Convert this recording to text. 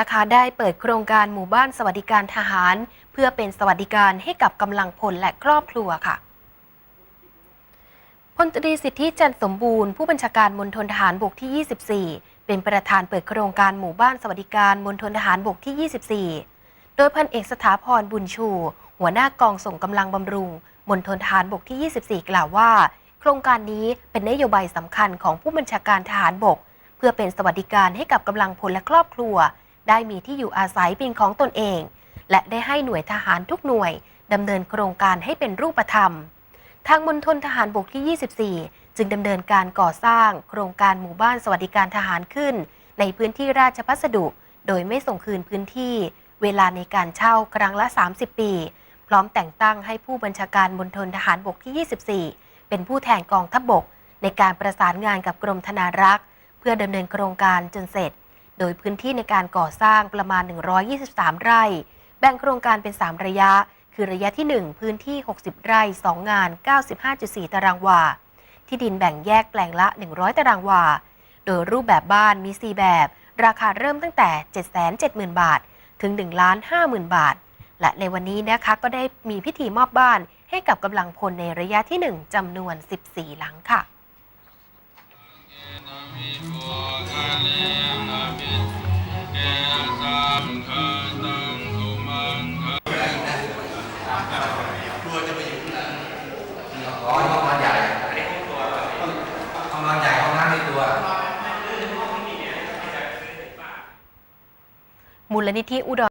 นะคะได้เปิดโครงการหมู่บ้านสวัสดิการทหาร เพื่อเป็นสวัสดิการให้กับกำลังพลและครอบครัวค่ะพลตรีสิทธิจันสมบูรณ์ผู้บัญชาการมณฑลทหารบกที่ 24 เป็นประธานเปิดโครงการหมู่บ้านสวัสดิการมณฑลทหารบกที่ 24 โดยพันเอกสถาพรบุญชู หัวหน้ากองส่งกำลังบำรุงมณฑลทหารบกที่ 24 กล่าวว่า โครงการนี้เป็นนโยบายสำคัญของผู้บัญชาการทหารบก เพื่อเป็นสวัสดิการให้กับกำลังพลและครอบครัว ได้มีที่อยู่อาศัยเป็นของตนเอง และได้ให้หน่วยทหารทุกหน่วยดำเนินโครงการให้เป็นรูปธรรม ทางมณฑลทหารบกที่ 24 จึงดำเนินการก่อสร้าง โครงการหมู่บ้านสวัสดิการทหารขึ้น ในพื้นที่ราชพัสดุ โดยไม่ส่งคืนพื้นที่ เวลาในการเช่าครั้งละ 30 ปี พร้อมแต่งตั้งให้ผู้บัญชาการมณฑลทหารบกที่ 24 เป็นผู้แทนกองทัพบกในการประสานงานกับกรมธนารักษ์ เพื่อดำเนินโครงการจนเสร็จ โดยพื้นที่ในการก่อสร้างประมาณ 123 ไร่ แบ่งโครงการเป็น 3 ระยะ คือระยะที่ 1 พื้นที่ 60 ไร่ 2 งาน 95.4 ตารางวา ที่ดินแบ่งแยกแปลงละ 100 ตารางวา โดยรูปแบบบ้านมี 4 แบบ ราคาเริ่มตั้งแต่ 770,000 บาท ถึง1 50,000 บาท และในวันนี้นะคะก็ได้มีพิธีมอบบ้านให้กับกำลังพลในระยะที่ 1จำนวน 14 หลังค่ะ มูลนิธิอุดร